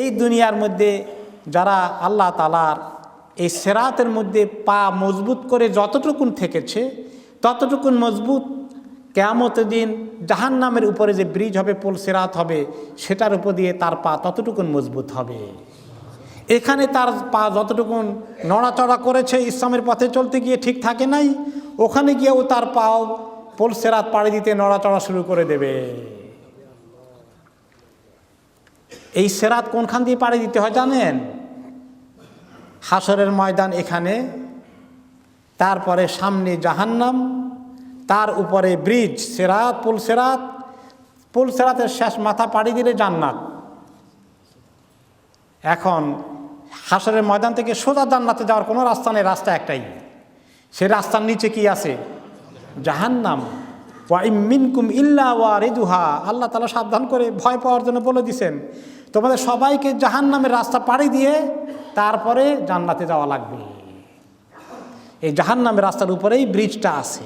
এই দুনিয়ার মধ্যে যারা আল্লাহ তালার এই সেরাতের মধ্যে পা মজবুত করে যতটুকুন থেকেছে, ততটুকুন মজবুত কেয়ামতের দিন জাহান নামের উপরে যে ব্রিজ হবে, পোল সেরাত হবে, সেটার উপর দিয়ে তার পা ততটুকুন মজবুত হবে। এখানে তার পা যতটুকুন নড়াচড়া করেছে, ইসলামের পথে চলতে গিয়ে ঠিক থাকে নাই, ওখানে গিয়েও তার পাও পোল সেরাত পাড়ি দিতে নড়াচড়া শুরু করে দেবে। এই সেরাত কোনখান দিয়ে পাড়ি দিতে হয় জানেন? হাসরের ময়দান এখানে, তারপরে সামনে জাহান্নাম, তার উপরে ব্রিজ, সেরাত, পুল সেরাত। পুল সেরাতের শেষ মাথা পাড়ি দিলে জান্নাত। এখন হাসরের ময়দান থেকে সোজা জান্নাতে যাওয়ার কোনো রাস্তা নেই, রাস্তা একটাই। সে রাস্তার নিচে কি আছে? জাহান্নাম। ওয়া মিনকুম ইল্লা ওয়া রেদুহা আল্লাহ তালা সাবধান করে ভয় পাওয়ার জন্য বলে দিছেন তোমাদের সবাইকে জাহান্নামের রাস্তা পাড়ি দিয়ে তারপরে জান্নাতে যাওয়া লাগবে। এই জাহান্নামের রাস্তার উপরেই ব্রিজটা আছে।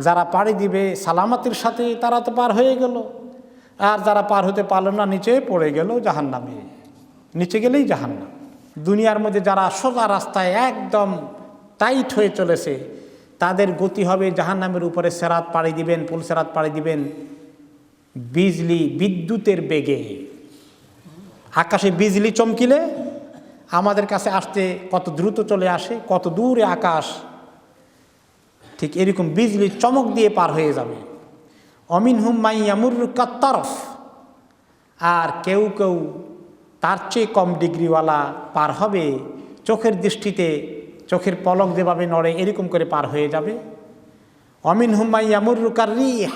যারা পাড়ি দিবে, সালামাতির সাথে তারা তো পার হয়ে গেল। আর যারা পার হতে পারল না, নিচে পড়ে গেল জাহান্নামে। নিচে গেলেই জাহান্নাম। দুনিয়ার মধ্যে যারা সোজা রাস্তায় একদম টাইট হয়ে চলেছে, তাদের গতি হবে জাহান্নামের উপরে সেরাত পাড়ি দিবেন পুল সেরাত পাড়ি দিবেন। বিজলি বিদ্যুতের বেগে। আকাশে বিজলি চমকিলে আমাদের কাছে আসতে কত দ্রুত চলে আসে, কত দূরে আকাশ, ঠিক এরকম বিজলি চমক দিয়ে পার হয়ে যাবে। অমিন হুম মাইয়ামুর কাত্তারফ, আর কেউ কেউ তার চেয়ে কম ডিগ্রিওয়ালা পার হবে, চোখের দৃষ্টিতে চোখের পলক যেভাবে নড়ে এরকম করে পার হয়ে যাবে। অমিন হুম্মাই ইয়ামুরুকার রিহ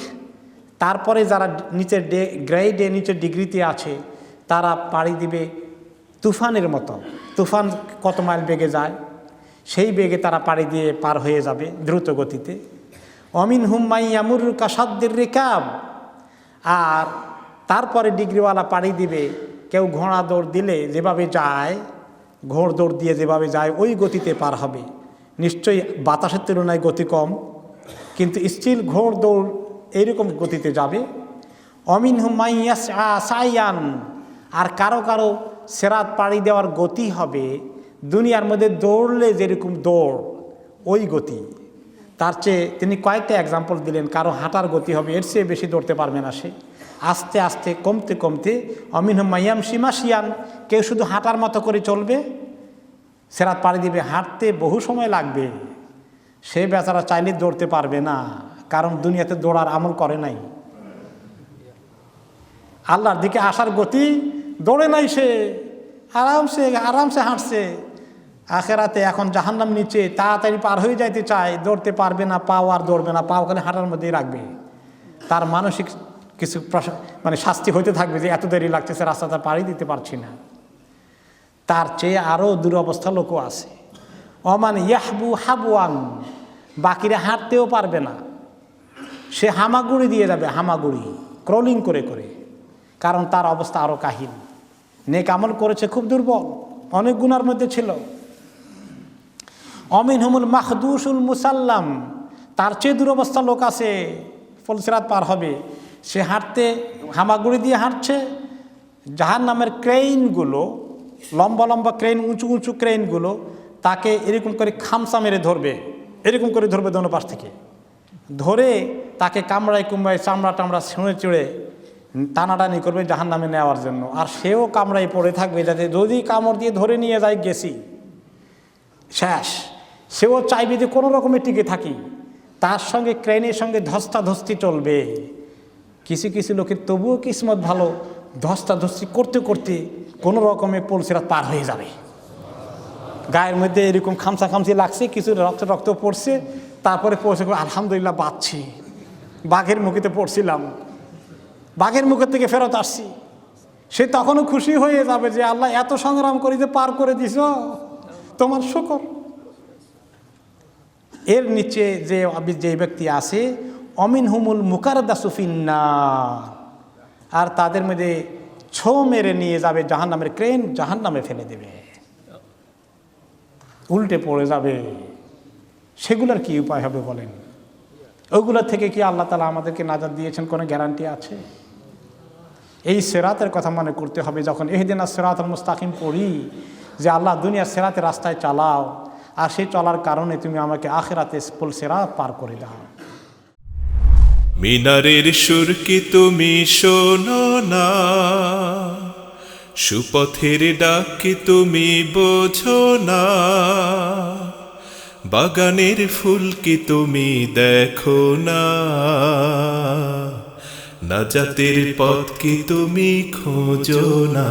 তারপরে যারা নিচের ডে, গ্রেডে নিচের ডিগ্রিতে আছে তারা পাড়ি দিবে তুফানের মতো। তুফান কত মাইল বেগে যায়, সেই বেগে তারা পাড়ি দিয়ে পার হয়ে যাবে দ্রুত গতিতে। অমিন হুম্মাই ইয়ামুরুকা সাদ্দের রেকাব। আর তারপরে ডিগ্রিওয়ালা পাড়ি দিবে, কেউ ঘোড়া দৌড় দিলে যেভাবে যায়, ঘোড় দৌড় দিয়ে যেভাবে যায়, ওই গতিতে পার হবে। নিশ্চয়ই বাতাসের তুলনায় গতি কম, কিন্তু স্টিল ঘোড় দৌড় এইরকম গতিতে যাবে। অমিন হুমাইয়াস সাইয়ান। আর কারও কারও সেরাত পাড়ি দেওয়ার গতি হবে দুনিয়ার মধ্যে দৌড়লে যেরকম দৌড়, ওই গতি। তার চেয়ে তিনি কয়েকটা এক্সাম্পল দিলেন, কারও হাঁটার গতি হবে, এর চেয়ে বেশি দৌড়তে পারবে না সে। আস্তে আস্তে কমতে কমতে অমিন মাইয়াম সীমাসিয়ান কেউ শুধু হাঁটার মতো করে চলবে, সেরাত পাড়ি দিবে, হাঁটতে বহু সময় লাগবে। সে বেচারা চাইলে দৌড়তে পারবে না, কারণ দুনিয়াতে দৌড়ার আমল করে নাই। আল্লাহর দিকে আসার গতি দৌড়ে নাই সে, আরামসে আরামসে হাঁটছে। আখেরাতে এখন জাহান্নাম নিচে তাড়াতাড়ি পার হয়ে যাইতে চায়, দৌড়তে পারবে না, পাও আর দৌড়বে না, পাও খালি হাঁটার মধ্যেই রাখবে। তার মানসিক কিছু মানে শাস্তি হইতে থাকবে যে এত দেরি লাগতেছে, রাস্তাটা পাড়ি দিতে পারছি না। তার চেয়ে আরও দুরবস্থা লোকও আছে। অমান ইয়াহবু হাবুয়ান বাকিরা হাঁটতেও পারবে না। সে হামাগুড়ি দিয়ে যাবে, হামাগুড়ি, ক্রলিং করে করে। কারণ তার অবস্থা আরও কাহিল। নেক আমল করেছে, খুব দুর্বল। অনেক গুণার মধ্যে ছিল। অমিন হুমুল মাহদুসুল মুসাল্লাম, তার চেয়ে দুরবস্থা লোক আছে ফলসিরাত পার হবে। সে হাঁটতে, হামাগুড়ি দিয়ে হাঁটছে। জাহান নামের ক্রেইনগুলো, লম্বা লম্বা ক্রেন উঁচু উঁচু ক্রেইনগুলো, তাকে এরকম করে খামসা মেরে ধরবে। এরকম করে ধরবে দোনো পাশ থেকে। ধরে তাকে কামড়ায় কুমড়ায় চামড়া টামড়া ছুঁড়ে চুড়ে টানাটানি করবে জাহান নামে নেওয়ার জন্য। আর সেও কামড়ায় পড়ে থাকবে যাতে যদি কামড় দিয়ে ধরে নিয়ে যায় গেছি। শেষ। সেও চাইবে যে কোনো রকমে টিকে থাকি। তার সঙ্গে ক্রেনের সঙ্গে ধস্তাধস্তি চলবে। কিছু কিছু লোকের তবুও কিসমত ভালো। ধস্তাধস্তি করতে করতে কোনো রকমে পলসিরা পার হয়ে যাবে। গায়ের মধ্যে এরকম খামসা খামসি লাগছে, কিছু রক্ত রক্ত পড়ছে, তারপরে পৌঁছে আলহামদুলিল্লাহ বাঁচছি। বাঘের মুখেতে পড়ছিলাম। বাঘের মুখের থেকে ফেরত আসছি। সে তখনও খুশি হয়ে যাবে যে আল্লাহ এত সংগ্রাম করি যে পার করে দিছ তোমার শুকর। এর নিচে যে যে ব্যক্তি আছে অমিন হুমুল মুকারদা সুফিন্না আর তাদের মধ্যে ছো মেরে নিয়ে যাবে জাহান নামের ক্রেন জাহান নামে ফেলে দেবে। উল্টে পড়ে যাবে। সেগুলোর কি উপায় হবে বলেন? ওগুলোর থেকে কি আল্লাহ তালা আমাদেরকে নাজাদ দিয়েছেন? কোনো গ্যারান্টি আছে? এই সেরাতের কথা মনে করতে হবে যখন এহদিনা সেরাত মুস্তাকিম পড়ি যে আল্লাহ দুনিয়ার সেরাতের রাস্তায় চালাও, আর সেই চলার কারণে তুমি আমাকে আখেরাতে ফুল সেরাত পার করে দাও। মিনারের সুর কি তুমি শোনো না? সুপথের ডাক তুমি বোঝো না? বাগানের ফুল কি তুমি দেখো না? নাজাতের পথ কি তুমি খোঁজো না?